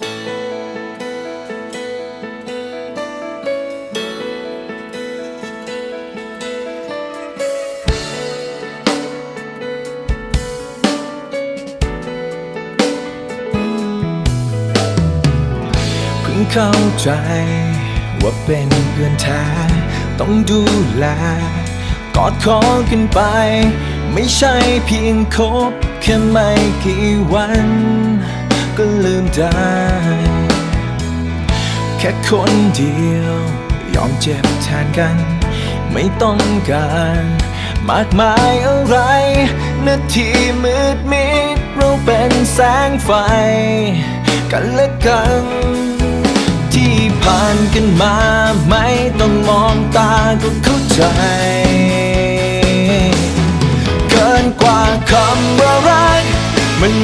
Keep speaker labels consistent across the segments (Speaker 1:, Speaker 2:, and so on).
Speaker 1: เพิ่งเข้าใจว่าเป็นเพื่อนแท้ต้องดูแล กอดคอกันไป ไม่ใช่เพียงคบแค่ไม่กี่วัน ก็ลืมได้ แค่คนเดียว ยอมเจ็บแทนกัน ไม่ต้องการ มากมายอะไร นาทีมืดมิดเราเป็นแสงไฟ กันและกัน ที่ผ่านกันมาไม่ต้องมองตาก็เข้าใจ เกินกว่าคำว่ารัก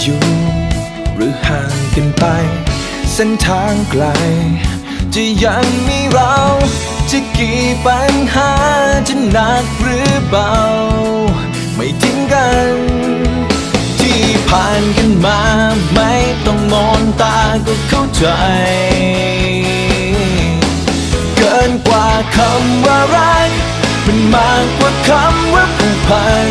Speaker 1: อยู่ หรือห่างกันไป เส้นทางไกล จะยังมีเรา จะกี่ปัญหาจะหนักหรือเบา ไม่ทิ้งกัน ที่ผ่านกันมาไม่ต้องมองตาก็เข้าใจ เกินกว่าคำว่ารักมันมากกว่าคำว่าผูกพัน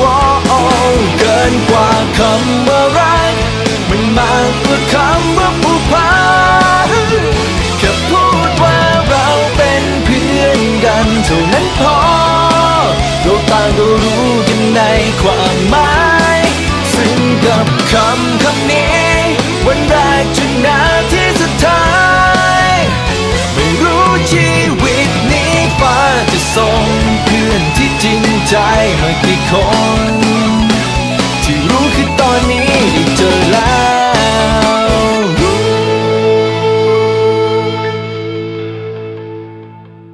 Speaker 1: ว้าวเกินกว่าคำว่ารัก มันมากกว่าคำว่าผูกพันแค่พูดว่าเราเป็นเพื่อนกันเท่านั้นพอเราต่างก็รู้กันในความหมายซึ่งกับคำคำนี้ วันแรกจนนาทีสุดท้าย ไม่รู้ชีวิตนี้ฟ้าจะส่ง ใจเมื่อกี่คน